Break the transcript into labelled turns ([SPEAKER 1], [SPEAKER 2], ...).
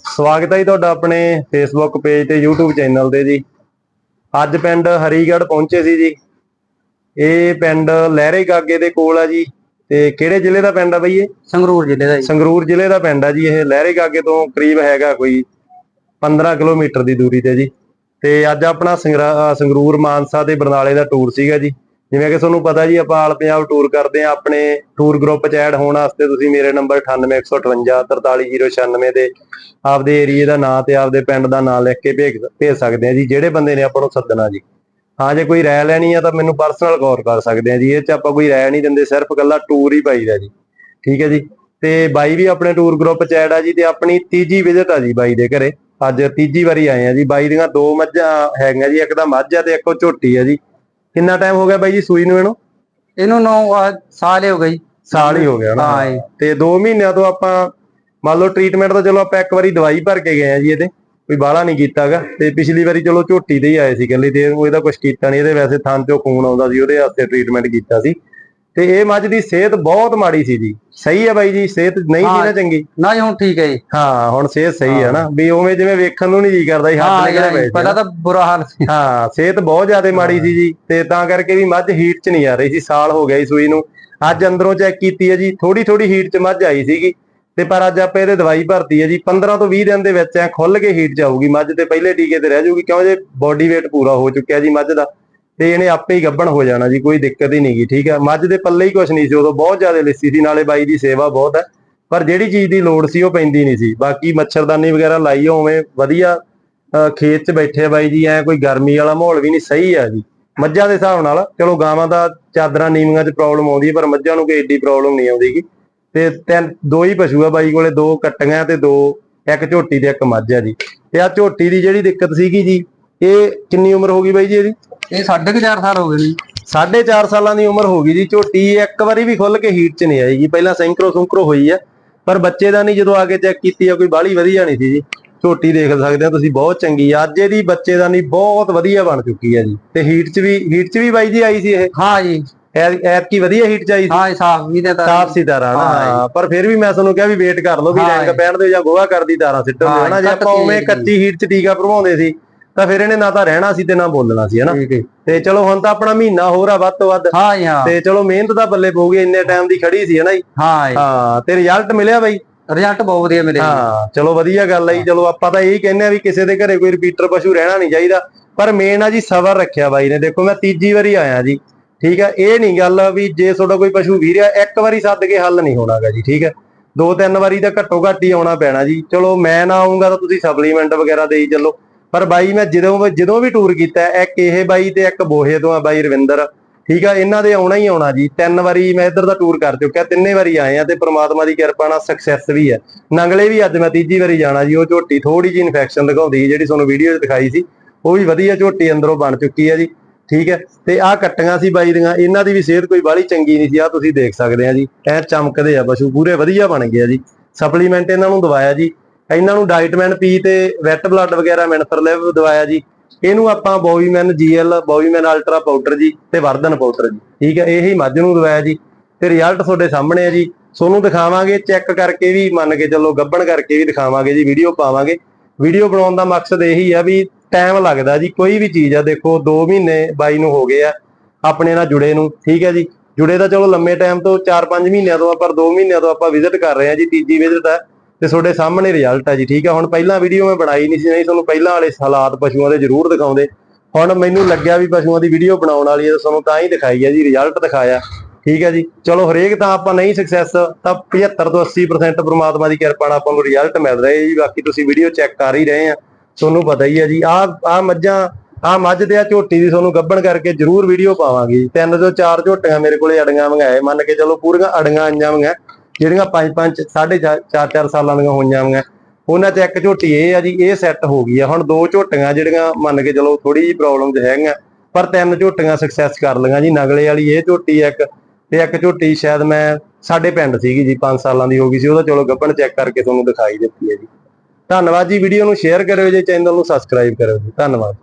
[SPEAKER 1] ਸਵਾਗਤ ਹੈ ਜੀ ਤੁਹਾਡਾ ਆਪਣੇ ਫੇਸਬੁੱਕ ਪੇਜ ਤੇ YouTube ਚੈਨਲ ਤੇ ਜੀ। ਅੱਜ ਪਿੰਡ ਹਰੀਗੜ੍ਹ ਪਹੁੰਚੇ ਸੀ ਜੀ। ਇਹ ਪਿੰਡ ਲਹਿਰੇ ਗਾਗੇ ਦੇ ਕੋਲ ਆ ਜੀ। ਤੇ ਕਿਹੜੇ ਜ਼ਿਲ੍ਹੇ ਦਾ ਪਿੰਡ ਆ ਬਈ ਇਹ?
[SPEAKER 2] ਸੰਗਰੂਰ ਜ਼ਿਲ੍ਹੇ ਦਾ ਜੀ।
[SPEAKER 1] ਸੰਗਰੂਰ ਜ਼ਿਲ੍ਹੇ ਦਾ ਪਿੰਡ ਆ ਜੀ ਇਹ। ਲਹਿਰੇ ਗਾਗੇ ਤੋਂ ਕਰੀਬ ਹੈਗਾ ਕੋਈ 15 ਕਿਲੋਮੀਟਰ ਦੀ ਦੂਰੀ ਤੇ ਜੀ। ਤੇ ਅੱਜ ਆਪਣਾ ਸੰਗਰੂਰ ਮਾਨਸਾ ਤੇ ਬਰਨਾਲੇ ਦਾ ਟੂਰ ਸੀਗਾ ਜੀ। ਜਿਵੇਂ ਕਿ ਤੁਹਾਨੂੰ ਪਤਾ ਜੀ, ਆਪਾਂ ਆਲ ਪੰਜਾਬ ਟੂਰ ਕਰਦੇ ਆ ਆਪਣੇ ਟੂਰ ਗਰੁੱਪ ਚ ਐਡ ਹੋਣ ਵਾਸਤੇ ਤੁਸੀਂ ਮੇਰੇ ਨੰਬਰ 98158 43096 ਤੇ ਆਪਦੇ ਏਰੀਏ ਦਾ ਨਾਂ ਤੇ ਆਪਦੇ ਪਿੰਡ ਦਾ ਨਾਂ ਲਿਖ ਕੇ ਭੇਜ ਭੇਜ ਸਕਦੇ ਆ ਜੀ, ਜਿਹੜੇ ਬੰਦੇ ਨੇ ਆਪਾਂ ਨੂੰ ਸੱਦਣਾ ਜੀ। ਹਾਂ, ਜੇ ਕੋਈ ਰਾਇ ਲੈਣੀ ਆ ਤਾਂ ਮੈਨੂੰ ਪਰਸਨਲ ਕਾਲ ਕਰ ਸਕਦੇ ਆ ਜੀ, ਇਹ ਚ ਆਪਾਂ ਕੋਈ ਰਾਇ ਨਹੀਂ ਦਿੰਦੇ, ਸਿਰਫ ਇਕੱਲਾ ਟੂਰ ਹੀ ਪਾਈਦਾ ਜੀ। ਠੀਕ ਹੈ ਜੀ? ਤੇ ਬਾਈ ਵੀ ਆਪਣੇ ਟੂਰ ਗਰੁੱਪ ਚ ਐਡ ਆ ਜੀ ਤੇ ਆਪਣੀ ਤੀਜੀ ਵਿਜ਼ਿਟ ਆ ਜੀ ਬਾਈ ਦੇ ਘਰੇ। ਅੱਜ ਤੀਜੀ ਵਾਰੀ ਆਏ ਆ ਜੀ, ਬਾਈ ਦੀਆਂ ਦੋ ਮੱਝਾਂ ਹੈਗੀਆਂ ਜੀ, ਇੱਕ ਤਾਂ ਮੱਝ ਆ ਤੇ ਇੱਕ ਉਹ ਝੋਟੀ ਆ ਜੀ। ਕਿੰਨਾ ਟਾਈਮ ਹੋ ਗਿਆ ਬਾਈ ਜੀ ਸੂਈ ਨੂੰ ਇਹਨੂੰ?
[SPEAKER 2] ਇਹਨੂੰ ਨੌ ਸਾਲ ਹੀ ਹੋ ਗਈ
[SPEAKER 1] ਸਾਲ ਹੀ ਹੋ ਗਿਆ ਨਾ।
[SPEAKER 2] ਹਾਂ ਜੀ।
[SPEAKER 1] ਤੇ 2 ਮਹੀਨਿਆਂ ਤੋਂ ਆਪਾਂ ਮੰਨ ਲਓ ਟ੍ਰੀਟਮੈਂਟ ਤਾਂ ਚਲੋ ਆਪਾਂ ਇੱਕ ਵਾਰੀ ਦਵਾਈ ਭਰ ਕੇ ਗਏ ਆ ਜੀ ਇਹਦੇ। ਕੋਈ ਬਾਹਲਾ ਨਹੀਂ ਕੀਤਾਗਾ। ਤੇ ਪਿਛਲੀ ਵਾਰੀ ਚਲੋ ਝੋਟੀ ਦੇ ਹੀ ਆਏ ਸੀ ਕਹਿੰਦੇ ਤੇ ਉਹ ਇਹਦਾ ਕੁਝ ਕੀਤਾ ਨਹੀਂ। ਇਹਦੇ ਵੈਸੇ ਥਣ ਚੋਂ ਖੂਨ ਆਉਂਦਾ ਸੀ ਉਹਦੇ ਵਾਸਤੇ ਟ੍ਰੀਟਮੈਂਟ ਕੀਤਾ ਸੀ। ਤੇ ਇਹ ਮੱਝ ਦੀ ਸਿਹਤ ਬਹੁਤ ਮਾੜੀ ਸੀ ਜੀ। ਸਹੀ ਹੈ ਬਾਈ ਜੀ ਸਿਹਤ ਨਹੀਂ ਸੀ ਨਾ। ਚੰਗੀ।
[SPEAKER 2] ਨਾ ਜੀ ਹੁਣ ਠੀਕ ਹੈ ਜੀ।
[SPEAKER 1] ਹਾਂ ਹੁਣ ਸਿਹਤ ਸਹੀ ਹੈ ਨਾ। ਵੀ ਉਵੇਂ ਜਿਵੇਂ ਵੇਖਣ ਨੂੰ ਨਹੀਂ ਜੀ ਕਰਦਾ ਸੀ ਹੱਥ ਨਿਕਲੇ ਪਏ
[SPEAKER 2] ਜੀ। ਪਹਿਲਾਂ ਤਾਂ ਬੁਰਾ ਹਾਲ ਸੀ।
[SPEAKER 1] ਹਾਂ ਸਿਹਤ ਬਹੁਤ ਜ਼ਿਆਦਾ ਮਾੜੀ ਸੀ ਜੀ। ਤੇ ਤਾਂ ਕਰਕੇ ਵੀ ਮੱਝ ਹੀਟ 'ਚ ਨਹੀਂ ਆ ਰਹੀ ਸੀ ਸਾਲ ਹੋ ਗਿਆ ਜੀ ਸੂਈ ਨੂੰ। ਅੱਜ ਅੰਦਰੋਂ ਚੈੱਕ ਕੀਤੀ ਹੈ ਜੀ ਥੋੜੀ ਥੋੜੀ ਹੀਟ 'ਚ ਮੱਝ ਆਈ ਸੀਗੀ। ਤੇ ਪਰ ਅੱਜ ਆਪਾਂ ਇਹਦੇ ਦਵਾਈ ਭਰਤੀ ਹੈ ਜੀ। 15 ਤੋਂ 20 ਦਿਨ ਦੇ ਵਿੱਚ ਐ ਖੁੱਲ ਕੇ ਹੀਟ 'ਚ ਆਊਗੀ ਮੱਝ ਤੇ ਪਹਿਲੇ ਟੀਕੇ ਤੇ ਰਹਿ ਜਾਊਗੀ ਕਿਉਂ ਜੇ ਬੋਡੀ weight ਪੂਰਾ ਹੋ ਚੁੱਕਿਆ ਜੀ ਮੱਝ ਦਾ। ਤੇ ਇਹਨੇ ਆਪੇ ਹੀ ਗੱਭਣ ਹੋ ਜਾਣਾ ਜੀ, ਕੋਈ ਦਿੱਕਤ ਹੀ ਨਹੀਂਗੀ ਠੀਕ ਹੈ? ਮੱਝ ਦੇ ਪੱਲੇ ਹੀ ਕੁਝ ਨਹੀਂ ਸੀ, ਉਦੋਂ ਬਹੁਤ ਜ਼ਿਆਦਾ ਲਿੱਸੀ ਸੀ, ਨਾਲੇ ਬਾਈ ਦੀ ਸੇਵਾ ਬਹੁਤ ਹੈ। ਪਰ ਜਿਹੜੀ ਚੀਜ਼ ਦੀ ਲੋੜ ਸੀ, ਉਹ ਪੈਂਦੀ ਨਹੀਂ ਸੀ। ਬਾਕੀ ਮੱਛਰਦਾਨੀ ਵਗੈਰਾ ਲਾਈ ਹੋਵੇਂ ਵਧੀਆ ਖੇਤ 'ਚ ਬੈਠੇ ਬਾਈ ਜੀ, ਐ ਕੋਈ ਗਰਮੀ ਵਾਲਾ ਮਾਹੌਲ ਵੀ ਨਹੀਂ, ਸਹੀ ਆ ਜੀ। ਮੱਝਾਂ ਦੇ ਹਿਸਾਬ ਨਾਲ, ਚਲੋ ਗਾਵਾਂ ਦਾ ਚਾਦਰਾਂ ਨੀਵੀਆਂ 'ਚ ਪ੍ਰੋਬਲਮ ਆਉਂਦੀ ਹੈ ਪਰ ਮੱਝਾਂ ਨੂੰ ਕੋਈ ਏਡੀ ਪ੍ਰੋਬਲਮ ਨਹੀਂ ਆਉਂਦੀਗੀ ਤੇ ਤਿੰਨ, ਦੋ ਹੀ ਪਸ਼ੂ ਆ ਬਾਈ ਕੋਲੇ, ਦੋ ਕੱਟੀਆਂ ਤੇ ਦੋ, ਇੱਕ ਝੋਟੀ ਤੇ ਇੱਕ ਮੱਝ ਆ ਜੀ। ਤੇ ਆ ਝੋਟੀ ਦੀ ਜਿਹੜੀ ਦਿੱਕਤ ਸੀਗੀ ਜੀ, ਇਹ ਕਿੰਨੀ ਉਮਰ ਹੋ ਗਈ ਬਾਈ ਜੀ ਇਹਦੀ?
[SPEAKER 2] ਇਹ ਸਾਢੇ ਕੁ ਚਾਰ ਸਾਲ ਹੋ ਗਏ ਜੀ।
[SPEAKER 1] ਸਾਢੇ ਚਾਰ ਸਾਲਾਂ ਦੀ ਉਮਰ ਹੋ ਗਈ ਜੀ। ਝੋਟੀ ਇੱਕ ਵਾਰੀ ਵੀ ਖੁੱਲ ਕੇ ਹੀਟ 'ਚ ਨਹੀਂ ਆਏਗੀ ਪਹਿਲਾਂ ਸੈਂਕਰੋ ਸੁੰਕਰੋ ਹੋਈ ਆ। ਪਰ ਬੱਚੇ ਦਾ ਨਹੀਂ ਜਦੋਂ ਆ ਕੇ ਚੈੱਕ ਕੀਤੀ ਆ ਕੋਈ ਬਾਹਲੀ ਵਧੀਆ ਨਹੀਂ ਸੀ ਜੀ। ਝੋਟੀ ਦੇਖ ਸਕਦੇ ਆ ਤੁਸੀਂ ਬਹੁਤ ਚੰਗੀ ਆ। ਅੱਜ ਇਹਦੀ ਬੱਚੇ ਦਾ ਨਹੀਂ ਬਹੁਤ ਵਧੀਆ ਬਣ ਚੁੱਕੀ ਆ ਜੀ। ਤੇ ਹੀਟ 'ਚ ਵੀ ਹੀਟ 'ਚ ਵੀ ਬਾਈ ਜੀ ਆਈ ਸੀ ਇਹ?
[SPEAKER 2] ਹਾਂ ਜੀ।
[SPEAKER 1] ਐਤ ਕੀ ਵਧੀਆ ਹੀਟ 'ਚ ਆਈ ਸੀ?
[SPEAKER 2] ਹਾਂ ਸਾਫ਼ ਵੀ ਤੇ
[SPEAKER 1] ਸਾਫ਼ ਸੀ ਤਾਰਾਂ ਨਾ
[SPEAKER 2] ਹਾਂ
[SPEAKER 1] ਹਾਂ ਪਰ ਫਿਰ ਵੀ ਮੈਂ ਤੁਹਾਨੂੰ ਕਿਹਾ ਵੀ ਵੇਟ ਕਰ ਲਓ ਵੀ
[SPEAKER 2] ਹਾਂ
[SPEAKER 1] ਰੈਂਕ। ਪੈਣ ਦੇ ਜਾਂ ਗੋਹਾ ਕਰਦੀ ਤਾਰਾਂ ਸਿੱਟਣ ਦੇ
[SPEAKER 2] ਹਾਂ
[SPEAKER 1] ਹਨਾ
[SPEAKER 2] ਜੀ,
[SPEAKER 1] ਆਪਾਂ ਉਵੇਂ। ਕੱਚੀ ਹੀਟ 'ਚ ਟੀਕਾ ਭਰਵਾਉਂਦੇ ਸੀ। ਤਾਂ ਫਿਰ ਇਹਨੇ ਨਾ ਤਾਂ ਰਹਿਣਾ ਸੀ ਤੇ ਨਾ ਬੋਲਣਾ ਸੀ ਹਨਾ?
[SPEAKER 2] ਠੀਕ ਹੈ।
[SPEAKER 1] ਤੇ ਚਲੋ ਹੁਣ ਤਾਂ ਆਪਣਾ ਮਹੀਨਾ ਹੋਰ ਆ ਵੱਧ ਤੋਂ ਵੱਧ।
[SPEAKER 2] ਹਾਂ ਜੀ ਹਾਂ।
[SPEAKER 1] ਤੇ ਚਲੋ ਮਿਹਨਤ ਦਾ ਬੱਲੇ ਪਊਗੀ ਇੰਨੇ ਟਾਈਮ ਦੀ ਖੜੀ ਸੀ ਹਨਾ ਜੀ?
[SPEAKER 2] ਹਾਂ ਜੀ।
[SPEAKER 1] ਹਾਂ ਤੇ ਰਿਜ਼ਲਟ ਮਿਲਿਆ ਬਾਈ?
[SPEAKER 2] ਰਿਜ਼ਲਟ ਬਹੁਤ ਵਧੀਆ ਮਿਲੇ ਜੀ।
[SPEAKER 1] ਹਾਂ ਚਲੋ ਵਧੀਆ ਗੱਲ ਆ ਜੀ। ਚਲੋ ਆਪਾਂ ਤਾਂ ਇਹੀ ਕਹਿੰਦੇ ਆ ਵੀ ਕਿਸੇ ਦੇ ਘਰੇ ਕੋਈ ਰਿਪੀਟਰ ਪਸ਼ੂ ਰਹਿਣਾ ਨਹੀਂ ਚਾਹੀਦਾ। ਪਰ ਮੇਨ ਆ ਜੀ ਸਬਰ ਰੱਖਿਆ ਬਾਈ ਨੇ। ਦੇਖੋ ਮੈਂ ਤੀਜੀ ਵਾਰੀ ਆਇਆ ਜੀ ਠੀਕ ਹੈ ਇਹ ਨਹੀਂ ਗੱਲ ਵੀ ਜੇ ਤੁਹਾਡਾ ਕੋਈ ਪਸ਼ੂ ਵੀਰਿਆ ਇੱਕ ਵਾਰੀ ਸੱਦ ਕੇ ਹੱਲ ਨਹੀਂ ਹੋਣਾਗਾ ਜੀ ਠੀਕ ਹੈ ਦੋ ਤਿੰਨ ਵਾਰੀ ਤਾਂ ਘੱਟੋ ਘੱਟ ਹੀ ਆਉਣਾ ਪੈਣਾ ਜੀ। ਚਲੋ ਮੈਂ ਨਾ ਆਉਂਗਾ ਤਾਂ ਤੁਸੀਂ ਸਪਲੀਮੈਂਟ ਵਗੈਰਾ ਦੇਈ ਚੱਲੋ। ਪਰ ਬਾਈ ਮੈਂ ਜਦੋਂ ਵੀ- ਜਦੋਂ ਵੀ ਟੂਰ ਕੀਤਾ, ਇੱਕ ਇਹ ਬਾਈ ਤੇ ਇੱਕ ਬੋਹੇ ਤੋਂ ਆ ਬਾਈ ਰਵਿੰਦਰ। ਠੀਕ ਆ, ਇਹਨਾਂ ਦੇ ਆਉਣਾ ਹੀ ਆਉਣਾ ਜੀ। ਤਿੰਨ ਵਾਰੀ ਮੈਂ ਇੱਧਰ ਦਾ ਟੂਰ ਕਰ ਚੁੱਕਿਆ, ਤਿੰਨੇ ਵਾਰੀ ਆਏ ਆ ਤੇ ਪ੍ਰਮਾਤਮਾ ਦੀ ਕਿਰਪਾ ਨਾਲ ਸਕਸੈਸ ਵੀ ਹੈ ਨੰਗਲੇ ਵੀ ਅੱਜ ਮੈਂ ਤੀਜੀ ਵਾਰੀ ਜਾਣਾ ਜੀ, ਉਹ ਝੋਟੀ ਥੋੜੀ ਜਿਹੀ ਇਨਫੈਕਸ਼ਨ ਦਿਖਾਉਂਦੀ ਜਿਹੜੀ ਤੁਹਾਨੂੰ ਵੀਡੀਓ 'ਚ ਦਿਖਾਈ ਸੀ। ਉਹ ਵੀ ਵਧੀਆ ਝੋਟੀ ਅੰਦਰੋਂ ਬਣ ਚੁੱਕੀ ਹੈ ਜੀ। ਠੀਕ ਹੈ ਤੇ ਆਹ ਕੱਟੀਆਂ ਸੀ ਬਾਈ ਦੀਆਂ, ਇਹਨਾਂ ਦੀ ਵੀ ਸਿਹਤ ਕੋਈ ਬਾਹਲੀ ਚੰਗੀ ਨਹੀਂ ਸੀ ਆ ਤੁਸੀਂ ਦੇਖ ਸਕਦੇ ਆ ਜੀ। ਐ ਚਮਕਦੇ ਆ ਪਸ਼ੂ, ਪੂਰੇ ਵਧੀਆ ਬਣ ਗਏ ਆ ਜੀ। ਸਪਲੀਮੈਂਟ ਇਹਨਾਂ ਨੂੰ ਦਵਾਇਆ ਜੀ। ਇਹਨਾਂ ਨੂੰ ਡਾਈਟਮੈਨ ਪੀ ਤੇ ਵੈਟ ਬਲੱਡ ਵਗੈਰਾ ਮਿਨਫਰਲਿਵ ਦਵਾਇਆ ਜੀ। ਇਹਨੂੰ ਆਪਾਂ ਬੋਵੀਮੈਨ ਜੀਐਲ, ਬੋਵੀਮੈਨ ਅਲਟਰਾ ਪਾਊਡਰ ਜੀ ਤੇ ਵਰਧਨ ਪਾਊਡਰ ਜੀ। ਠੀਕ ਹੈ, ਇਹੀ ਮੱਝ ਨੂੰ ਦਵਾਇਆ ਜੀ। ਤੇ ਰਿਜ਼ਲਟ ਤੁਹਾਡੇ ਸਾਹਮਣੇ ਹੈ ਜੀ। ਤੁਹਾਨੂੰ ਦਿਖਾਵਾਂਗੇ ਚੈੱਕ ਕਰਕੇ ਵੀ ਮੰਨ ਕੇ ਚੱਲੋ ਗੱਬਣ ਕਰਕੇ ਵੀ ਦਿਖਾਵਾਂਗੇ ਜੀ ਵੀਡੀਓ ਪਾਵਾਂਗੇ। ਵੀਡੀਓ ਬਣਾਉਣ ਦਾ ਮਕਸਦ ਇਹੀ ਆ ਵੀ ਟਾਈਮ ਲੱਗਦਾ ਜੀ। ਕੋਈ ਵੀ ਚੀਜ਼ ਆ, ਦੇਖੋ 2 ਮਹੀਨੇ ਬਾਈ ਨੂੰ ਹੋ ਗਏ ਆ ਆਪਣੇ ਨਾਲ ਜੁੜੇ ਨੂੰ। ਠੀਕ ਹੈ ਜੀ। ਜੁੜੇ ਤਾਂ ਚਲੋ ਲੰਮੇ ਟਾਈਮ ਤੋਂ 4-5 ਮਹੀਨਿਆਂ ਤੋਂ ਆ, ਪਰ 2 ਮਹੀਨਿਆਂ ਤੋਂ ਆਪਾਂ ਵਿਜ਼ਿਟ ਕਰ ਰਹੇ ਆ ਜੀ। ਤੀਜੀ ਵਿਜ਼ਿਟ ਆ। ਤੇ ਤੁਹਾਡੇ ਸਾਹਮਣੇ ਰਿਜ਼ਲਟ ਆ ਜੀ, ਠੀਕ ਆ? ਹੁਣ ਪਹਿਲਾਂ ਵੀਡੀਓ ਮੈਂ ਬਣਾਈ ਨਹੀਂ ਸੀ, ਨਹੀਂ ਤੁਹਾਨੂੰ ਪਹਿਲਾਂ ਵਾਲੇ ਹਾਲਾਤ ਪਸ਼ੂਆਂ ਦੇ ਜ਼ਰੂਰ ਦਿਖਾਉਂਦੇ। ਹੁਣ ਮੈਨੂੰ ਲੱਗਿਆ ਵੀ ਪਸ਼ੂਆਂ ਦੀ ਵੀਡੀਓ ਬਣਾਉਣ ਵਾਲੀ ਹੈ ਤੁਹਾਨੂੰ ਤਾਂ ਹੀ ਦਿਖਾਈ ਹੈ ਜੀ ਰਿਜ਼ਲਟ ਦਿਖਾਇਆ। ਠੀਕ ਹੈ ਜੀ? ਚਲੋ, ਹਰੇਕ ਤਾਂ ਆਪਾਂ ਨਹੀਂ ਸਕਸੈਸ ਤਾਂ 75 ਤੋਂ 80% ਪ੍ਰਮਾਤਮਾ ਦੀ ਕਿਰਪਾ ਨਾਲ ਆਪਾਂ ਨੂੰ ਰਿਜ਼ਲਟ ਮਿਲ ਰਿਹਾ ਜੀ, ਬਾਕੀ ਤੁਸੀਂ ਵੀਡੀਓ ਚੈੱਕ ਕਰ ਹੀ ਰਹੇ ਆ। ਤੁਹਾਨੂੰ ਪਤਾ ਹੀ ਹੈ ਜੀ ਆ ਆ ਮੱਝਾਂ ਆ ਮੱਝ ਤੇ ਆ ਝੋਟੀ ਦੀ ਤੁਹਾਨੂੰ ਗੱਭਣ ਕਰਕੇ ਜ਼ਰੂਰ ਵੀਡੀਓ ਪਾਵਾਂਗੇ ਤਿੰਨ ਤੋਂ ਚਾਰ ਝੋਟੀਆਂ ਮੇਰੇ ਕੋਲੇ ਅੜੀਆਂ ਮੰਗਾਏ, ਮੰਨ ਕੇ ਚਲੋ ਪੂਰੀਆਂ ਅੜੀਆਂ ਆਈਆਂ ਮੰਗਾ ਜਿਹੜੀਆਂ ਪੰਜ ਪੰਜ, ਸਾਢੇ ਚਾਰ ਚਾਰ ਚਾਰ ਸਾਲਾਂ ਦੀਆਂ ਹੋਈਆਂ ਮੰਗਾ ਉਹਨਾਂ ਚ ਇੱਕ ਝੋਟੀ ਇਹ ਆ ਜੀ, ਇਹ ਸੈੱਟ ਹੋ ਗਈ ਆ। ਹੁਣ ਦੋ ਝੋਟੀਆਂ ਜਿਹੜੀਆਂ ਮੰਨ ਕੇ ਚਲੋ ਥੋੜੀ ਜਿਹੀ ਪ੍ਰੋਬਲਮ ਹੈਗੀਆਂ, ਪਰ ਤਿੰਨ ਝੋਟੀਆਂ ਸਕਸੈਸ ਕਰ ਲਈਆਂ ਜੀ। ਨਗਲੇ ਵਾਲੀ ਇਹ ਝੋਟੀ ਆ ਇੱਕ, ਤੇ ਇੱਕ ਝੋਟੀ ਸ਼ਾਇਦ ਮੈਂ ਸਾਡੇ ਪਿੰਡ ਸੀਗੀ ਜੀ 5 ਸਾਲਾਂ ਦੀ ਹੋ ਗਈ ਸੀ। ਉਹਦਾ ਚਲੋ ਗੱਭਣ ਚੈੱਕ ਕਰਕੇ ਤੁਹਾਨੂੰ ਦਿਖਾਈ ਦਿੱਤੀ ਹੈ ਜੀ। ਧੰਨਵਾਦ ਜੀ। ਵੀਡੀਓ ਨੂੰ ਸ਼ੇਅਰ ਕਰਿਓ ਜੀ ਚੈਨਲ ਨੂੰ ਸਬਸਕ੍ਰਾਈਬ ਕਰਿਓ ਜੀ। ਧੰਨਵਾਦ।